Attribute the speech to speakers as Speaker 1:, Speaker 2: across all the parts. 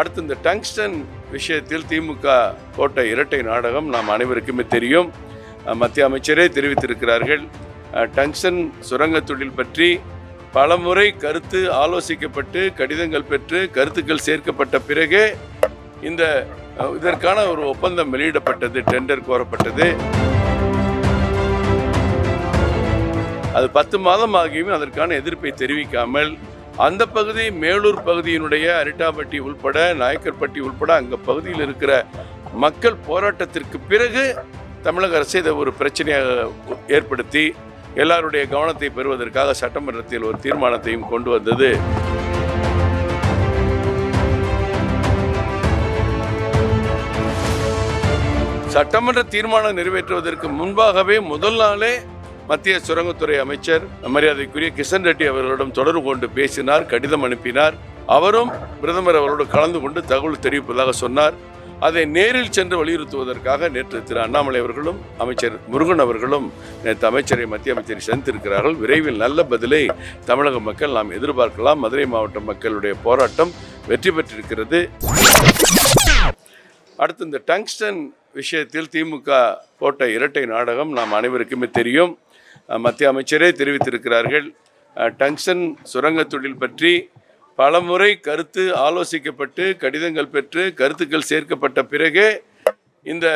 Speaker 1: அடுத்து இந்த டங்ஸ்டன் விஷயத்தில் திமுக போட்ட இரட்டை நாடகம் நாம் அனைவருக்குமே தெரியும். மத்திய அமைச்சரே தெரிவித்திருக்கிறார்கள். டங்ஸ்டன் சுரங்க தொழில் பற்றி பலமுறை கருத்து ஆலோசிக்கப்பட்டு கடிதங்கள் பெற்று கருத்துக்கள் சேர்க்கப்பட்ட பிறகே இந்த இதற்கான ஒரு ஒப்பந்தம் வெளியிடப்பட்டது டெண்டர் கோரப்பட்டது. அது பத்து மாதம் ஆகியும் அதற்கான எதிர்ப்பை தெரிவிக்காமல் அந்த பகுதி மேலூர் பகுதியினுடைய அரிட்டாப்பட்டி உள்பட நாயக்கர்பட்டி உள்பட அங்க பகுதியில் இருக்கிற மக்கள் போராட்டத்திற்கு பிறகு தமிழக அரசு இதை ஒரு பிரச்சனையாக ஏற்படுத்தி எல்லாருடைய கவனத்தை பெறுவதற்காக சட்டமன்றத்தில் ஒரு தீர்மானத்தையும் கொண்டு வந்தது. சட்டமன்ற தீர்மானம் நிறைவேற்றுவதற்கு முன்பாகவே முதல் நாளே மத்திய சுரங்கத்துறை அமைச்சர் மரியாதைக்குரிய கிஷன் ரெட்டி அவர்களிடம் தொடர்பு கொண்டு பேசினார் கடிதம் அனுப்பினார். அவரும் பிரதமர் அவரோடு கலந்து கொண்டு தகவல் தெரிவிப்பதாக சொன்னார். அதை நேரில் சென்று வலியுறுத்துவதற்காக நேற்று திரு அண்ணாமலை அவர்களும் அமைச்சர் முருகன் அவர்களும் நேற்று அமைச்சரை மத்திய அமைச்சரை சந்தித்திருக்கிறார்கள். விரைவில் நல்ல பதிலை தமிழக மக்கள் நாம் எதிர்பார்க்கலாம். மதுரை மாவட்ட மக்களுடைய போராட்டம் வெற்றி பெற்றிருக்கிறது. அடுத்து இந்த டங்ஸ்டன் விஷயத்தில் திமுக போட்ட இரட்டை நாடகம் நாம் அனைவருக்குமே தெரியும். மத்திய அமைச்சரே தெரிவித்திருக்கிறார்கள். டங்ஷன் சுரங்கத் சுரங்க தொழில் பற்றி பலமுறை கருத்து ஆலோசிக்கப்பட்டு கடிதங்கள் பெற்று கருத்துக்கள் சேர்க்கப்பட்ட பிறகே இந்த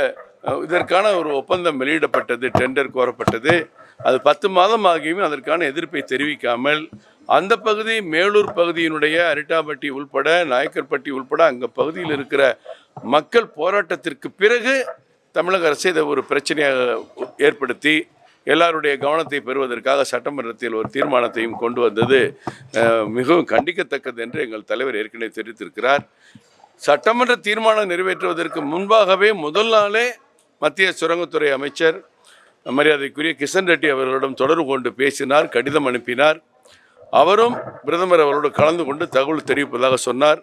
Speaker 1: இதற்கான ஒரு ஒப்பந்தம் வெளியிடப்பட்டது டெண்டர் கோரப்பட்டது. அது பத்து மாதம் ஆகியும் அதற்கான எதிர்ப்பை தெரிவிக்காமல் அந்த பகுதி மேலூர் பகுதியினுடைய அரிட்டாபட்டி உள்பட நாயக்கர்பட்டி உள்பட அங்கே பகுதியில் இருக்கிற மக்கள் போராட்டத்திற்கு பிறகு தமிழக அரசு இதை ஒரு பிரச்சனையாக ஏற்படுத்தி எல்லாருடைய கவனத்தை பெறுவதற்காக சட்டமன்றத்தில் ஒரு தீர்மானத்தையும் கொண்டு வந்தது மிகவும் கண்டிக்கத்தக்கது என்று எங்கள் தலைவர் ஏற்கனவே தெரிவித்திருக்கிறார். சட்டமன்ற தீர்மானம் நிறைவேற்றுவதற்கு முன்பாகவே முதல் நாளே மத்திய சுரங்கத்துறை அமைச்சர் மரியாதைக்குரிய கிஷன் ரெட்டி அவர்களிடம் தொடர்பு கொண்டு பேசினார் கடிதம் அனுப்பினார். அவரும் பிரதமர் அவரோடு கலந்து கொண்டு தகவல் தெரிவிப்பதாக சொன்னார்.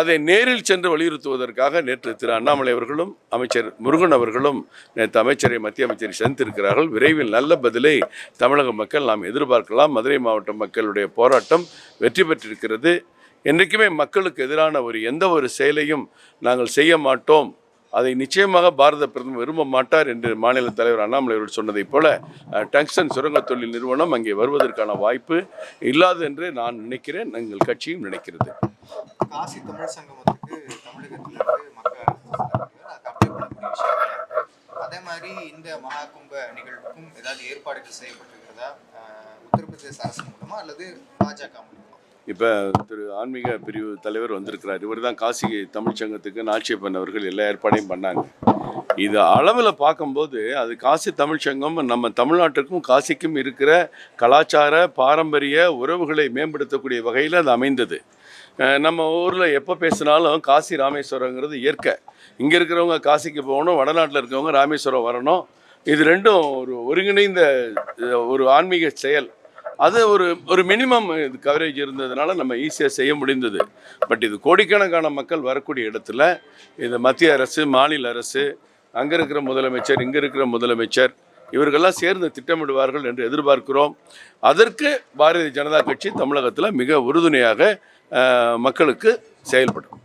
Speaker 1: அதை நேரில் சென்று வலியுறுத்துவதற்காக நேற்று திரு அண்ணாமலை அவர்களும் அமைச்சர் முருகன் அவர்களும் நேற்று அமைச்சரை மத்திய அமைச்சரை சந்தித்திருக்கிறார்கள். விரைவில் நல்ல பதிலை தமிழக மக்கள் நாம் எதிர்பார்க்கலாம். மதுரை மாவட்ட மக்களுடைய போராட்டம் வெற்றி பெற்றிருக்கிறது. என்றைக்குமே மக்களுக்கு எதிரான ஒரு எந்த ஒரு செயலையும் நாங்கள் செய்ய மாட்டோம். அதை நிச்சயமாக பாரத பிரதமர் விரும்ப மாட்டார் என்று மாநில தலைவர் அண்ணாமலை அவர்கள் சொன்னதைப் போல டங்ஸ்டன் சுரங்க தொழில் நிறுவனம் அங்கே வருவதற்கான வாய்ப்பு இல்லாது என்று நான் நினைக்கிறேன். எங்கள் கட்சியும் நினைக்கிறது.
Speaker 2: காசி தமிழ் சங்கமத்துக்கு தமிழகத்திலிருந்து மக்கள் அப்ளை பண்ணக்கூடிய விஷயம் அதே மாதிரி இந்த மகாகும்ப நிகழ்வுக்கும் ஏதாவது ஏற்பாடுகள் செய்யப்பட்டிருக்கிறதா உத்தரப்பிரதேச அரசு மூலமா அல்லது பாஜக மூலமா?
Speaker 1: இப்போ திரு ஆன்மீக பிரிவு தலைவர் வந்திருக்கிறார். இவர் தான் காசி தமிழ்ச்சங்கத்துக்கு நாச்சியப்பன் அவர்கள் எல்லா ஏற்பாடையும் பண்ணாங்க. இது அளவில் பார்க்கும்போது அது காசி தமிழ்ச்சங்கம் நம்ம தமிழ்நாட்டுக்கும் காசிக்கும் இருக்கிற கலாச்சார பாரம்பரிய உறவுகளை மேம்படுத்தக்கூடிய வகையில் அது அமைந்தது. நம்ம ஊரில் எப்போ பேசினாலும் காசி ராமேஸ்வரங்கிறது இயற்கை. இங்கே இருக்கிறவங்க காசிக்கு போகணும் வடநாட்டில் இருக்கிறவங்க ராமேஸ்வரம் வரணும். இது ரெண்டும் ஒரு ஒருங்கிணைந்த ஒரு ஆன்மீக செயல். அது ஒரு ஒரு மினிமம் இது கவரேஜ் இருந்ததுனால நம்ம ஈஸியாக செய்ய முடிந்தது. பட் இது கோடிக்கணக்கான மக்கள் வரக்கூடிய இடத்துல இது மத்திய அரசு மாநில அரசு அங்கே இருக்கிற முதலமைச்சர் இங்கே இருக்கிற முதலமைச்சர் இவர்கள்லாம் சேர்ந்து திட்டமிடுவார்கள் என்று எதிர்பார்க்கிறோம். அதற்கு பாரதிய ஜனதா கட்சி தமிழகத்தில் மிக உறுதுணையாக மக்களுக்கு செயல்படும்.